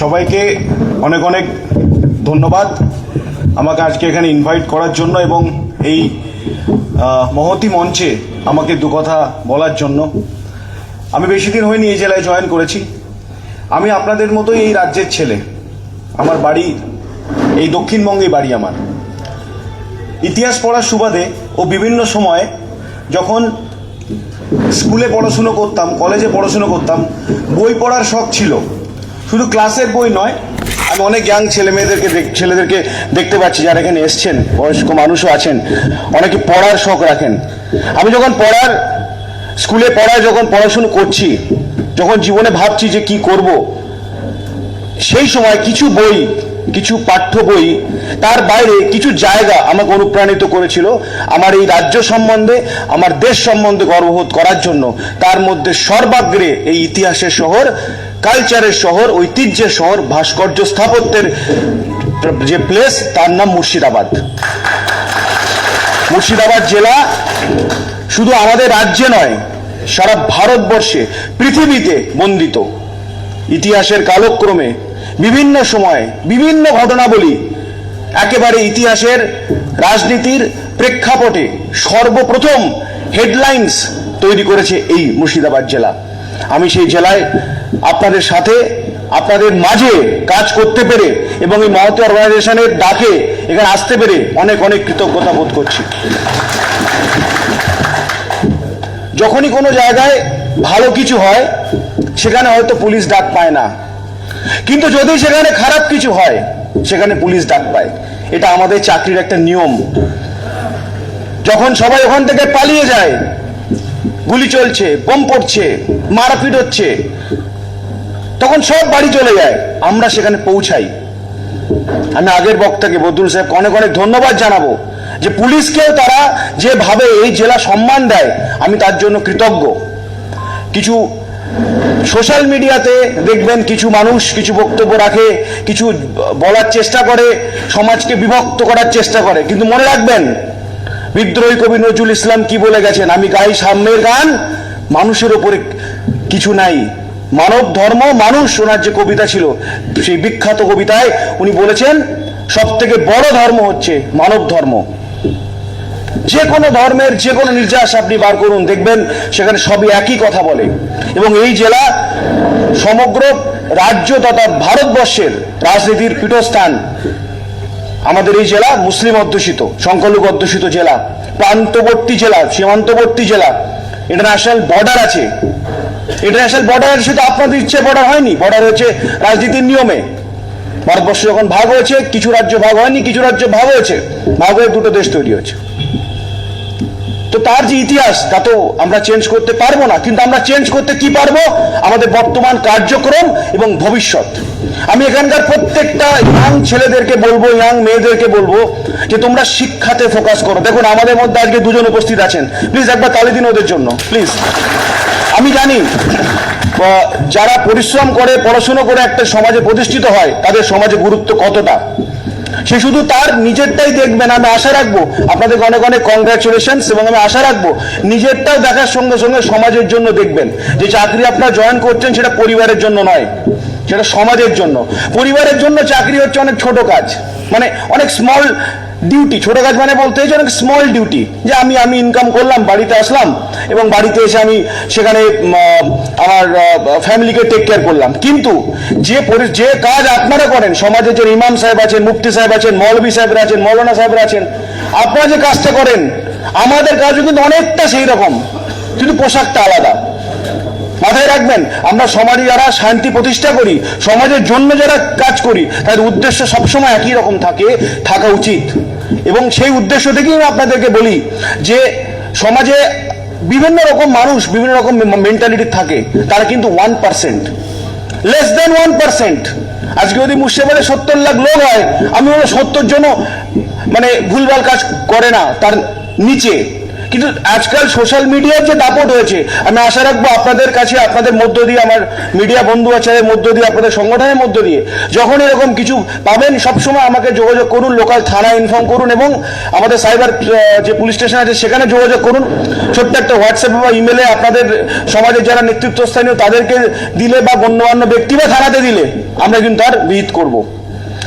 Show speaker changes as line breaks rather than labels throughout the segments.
সবাইকে অনেক অনেক ধন্যবাদ আমাকে আজকে এখানে ইনভাইট করার জন্য এবং এই মহতি মঞ্চে আমাকে দু কথা বলার জন্য। আমি বেশি দিন হয়নি এই জেলায় জয়েন করেছি। আমি আপনাদের মতোই এই রাজ্যের ছেলে। আমার বাড়ি, এই দক্ষিণবঙ্গেই বাড়ি আমার। ইতিহাস পড়ার সুবাদে ও বিভিন্ন সময়ে যখন স্কুলে পড়াশুনো করতাম, কলেজে পড়াশুনো করতাম, বই পড়ার শখ ছিল। শুধু ক্লাসের বই নয়, আমি অনেক ইয়াং ছেলে মেয়েদেরকে ছেলেদেরকে দেখতে পাচ্ছি যারা এখানে এসছেন, বয়স্ক মানুষও আছেন, অনেকে পড়ার শখ রাখেন। আমি যখন পড়ার, স্কুলে পড়ায় যখন পড়াশুনো করছি, যখন জীবনে ভাবছি যে কি করব, সেই সময় কিছু বই কিছু পাঠ্য বই, তার বাইরে কিছু জায়গা আমাকে অনুপ্রাণিত করেছিল আমার এই রাজ্য সম্বন্ধে, আমার দেশ সম্বন্ধে গর্ববোধ করার জন্য। তার মধ্যে সর্বাগ্রে এই ইতিহাসের শহর, কালচারের শহর, ঐতিহ্যের শহর, ভাস্কর্য স্থাপত্যের যে প্লেস তার নাম মুর্শিদাবাদ। মুর্শিদাবাদ জেলা শুধু আমাদের রাজ্যে নয়, সারা ভারতবর্ষে, পৃথিবীতে বন্দিত। ইতিহাসের কালক্রমে বিভিন্ন সময়ে বিভিন্ন ঘটনাবলী একেবারে ইতিহাসের রাজনীতির প্রেক্ষাপটে সর্বপ্রথম হেডলাইন্স তৈরি করেছে এই মুর্শিদাবাদ জেলা। আমি সেই জেলায় আপনাদের সাথে, আপনাদের মাঝে কাজ করতে পেরে এবং এই মহতী অর্গানাইজেশনের ডাকে এখানে আসতে পেরে অনেক অনেক কৃতজ্ঞতা বোধ করছি। যখনই কোনো জায়গায় ভালো কিছু হয়, সেখানে হয়তো পুলিশ ডাক পায় না। কিন্তু যদি সেখানে খারাপ কিছু হয়, সেখানে পুলিশ ডাক পায়। এটা আমাদের চাকরির একটা নিয়ম। যখন সবাই ওখান থেকে পালিয়ে যায়, গুলি চলছে, বোম পড়ছে, মারপিট হচ্ছে, তখন সব বাড়ি চলে যায়। আমরা সেখানে পৌঁছাই। আমি আগের বক্তাকে, বদরুল সাহেব অনেক অনেক ধন্যবাদ জানাব যে পুলিশকেও তারা যেভাবে এই জেলা সম্মান দেয়, আমি তার জন্য কৃতজ্ঞ। কিছু সোশ্যাল মিডিয়াতে দেখবেন কিছু মানুষ কিছু বক্তব্য রাখে, কিছু বলার চেষ্টা করে, সমাজকে বিভক্ত করার চেষ্টা করে। কিন্তু মনে রাখবেন, বিদ্রোহী কবি নজরুল ইসলাম কি বলে গেছেন? আমি গাই সাম্যের গান, মানুষের ওপরে কিছু নাই। মানব ধর্ম, মানুষ। ওনার যে কবিতা ছিল, সেই বিখ্যাত কবিতায় উনি বলেছেন সব থেকে বড় ধর্ম হচ্ছে মানব ধর্ম। যে কোনো ধর্মের যে কোনো নির্যাস আপনি বার করুন, দেখবেন সেখানে সবই একই কথা বলে। এবং এই জেলা সমগ্র রাজ্য তথা ভারতবর্ষের রাজনীতির পীঠস্থান আমাদের এই জেলা মুসলিম অধ্যুষিত, সংখ্যালঘু অধ্যুষিত জেলা, প্রান্তবর্তী জেলা, সীমান্তবর্তী জেলা ইন্টারন্যাশনাল বর্ডার আছে। ইন্টারন্যাশনাল বর্ডার শুধু আপনাদের ইচ্ছে বর্ডার হয়নি বর্ডার হয়েছে রাজনীতির নিয়মে। ভারতবর্ষ যখন ভাগ হয়েছে, কিছু রাজ্য ভাগ হয়নি, কিছু রাজ্য ভাগ হয়েছে, ভাগ হয়ে দুটো দেশ তৈরি হয়েছে। তো তার যে ইতিহাস, তা তো আমরা চেঞ্জ করতে পারব না। কিন্তু আমরা চেঞ্জ করতে কি পারব? আমাদের বর্তমান কার্যক্রম এবং ভবিষ্যৎ। আমি এখানকার প্রত্যেকটা ইয়াং ছেলেদেরকে বলব ইয়াং মেয়েদেরকে বলব, যে তোমরা শিক্ষাতে ফোকাস করো। দেখুন, আমাদের মধ্যে আজকে দুজন উপস্থিত আছেন। প্লিজ একবার তালি দিন ওদের জন্য। প্লিজ আমি জানি যারা পরিশ্রম করে, পড়াশুনো করে একটা সমাজে প্রতিষ্ঠিত হয়, তাদের সমাজে গুরুত্ব কতটা? সে শুধু তার নিজেরটাই দেখবেন আমি আশা রাখব। আপনাদেরকে অনেক অনেক কংগ্রাচুলেশন এবং আমি আশা রাখব নিজেরটাও দেখার সঙ্গে সঙ্গে সমাজের জন্য দেখবেন। যে চাকরি আপনারা জয়েন করছেন সেটা পরিবারের জন্য নয়, সেটা সমাজের জন্য। পরিবারের জন্য চাকরি হচ্ছে অনেক ছোট কাজ মানে অনেক স্মল ডিউটি ছোট কাজ মানে বলতে হচ্ছে অনেক স্মল ডিউটি যে আমি আমি ইনকাম করলাম, বাড়িতে আসলাম, এবং বাড়িতে এসে আমি সেখানে আমার ফ্যামিলিকে টেক কেয়ার করলাম। কিন্তু যে যে কাজ আপনারা করেন সমাজে যে ইমাম সাহেব আছেন, মুফতি সাহেব আছেন, মৌলভী সাহেবরা আছেন, মৌলানা সাহেবরা আছেন, আপনারা যে কাজটা করেন, আমাদের কাজও কিন্তু অনেকটা সেই রকম, কিন্তু পোশাকটা আলাদা। মাথায় রাখবেন, আমরা সমাজে যারা শান্তি প্রতিষ্ঠা করি, সমাজের জন্য যারা কাজ করি, তাদের উদ্দেশ্য সবসময় একই রকম থাকে, থাকা উচিত। এবং সেই উদ্দেশ্য থেকেই আমি আপনাদেরকে বলি যে সমাজে বিভিন্ন রকম মানুষ, বিভিন্ন রকম মেন্টালিটি থাকে, তারা কিন্তু one percent less than one percent আজকে যদি মুর্শিদাবাদে সত্তর লাখ লোক হয়, আমি বলব সত্তর জন্য মানে ভুলভাল কাজ করে না, তার নিচে। কিন্তু আজকাল সোশ্যাল মিডিয়ার যে দাপট হয়েছে আমি আশা রাখব আপনাদের কাছে, আপনাদের মধ্য দিয়ে, আমার মিডিয়া বন্ধু আছে মধ্য দিয়ে, আপনাদের সংগঠনের মধ্য দিয়ে, যখন এরকম কিছু পাবেন, সবসময় আমাকে যোগাযোগ করুন লোকাল থানায় ইনফর্ম করুন এবং আমাদের সাইবার যে পুলিশ স্টেশন আছে, সেখানে যোগাযোগ করুন। ছোট্ট একটা হোয়াটসঅ্যাপে বা ইমেলে আপনাদের সমাজের যারা নেতৃত্বস্থানীয়, তাদেরকে দিলে বা গণ্যমান্য ব্যক্তি বা থানাতে দিলে, আমরা কিন্তু তার বিহিত করব।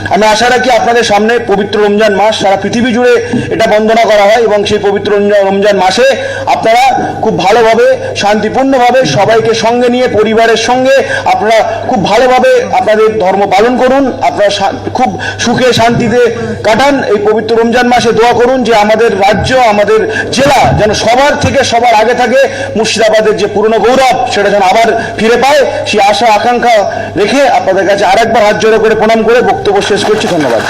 আমি আশা রাখি আপনাদের সামনে পবিত্র রমজান মাস, সারা পৃথিবী জুড়ে এটা বন্দনা করা হয় এবং সেই পবিত্র রমজান- মাসে আপনারা খুব ভালোভাবে, শান্তিপূর্ণভাবে সবাইকে সঙ্গে নিয়ে, পরিবারের সঙ্গে আপনারা খুব ভালোভাবে আপনাদের ধর্ম পালন করুন, আপনারা খুব সুখে শান্তিতে কাটান। এই পবিত্র রমজান মাসে দোয়া করুন যে আমাদের রাজ্য, আমাদের জেলা যেন সবার থেকে সবার আগে থাকে, মুর্শিদাবাদের যে পুরনো গৌরব সেটা যেন আবার ফিরে পায়। সেই আশা, আকাঙ্ক্ষা রেখে আপনাদের কাছে আরেকবার হাত জোড়ো করে প্রণাম করে বক্তব্য শেষ করছি ধন্যবাদ।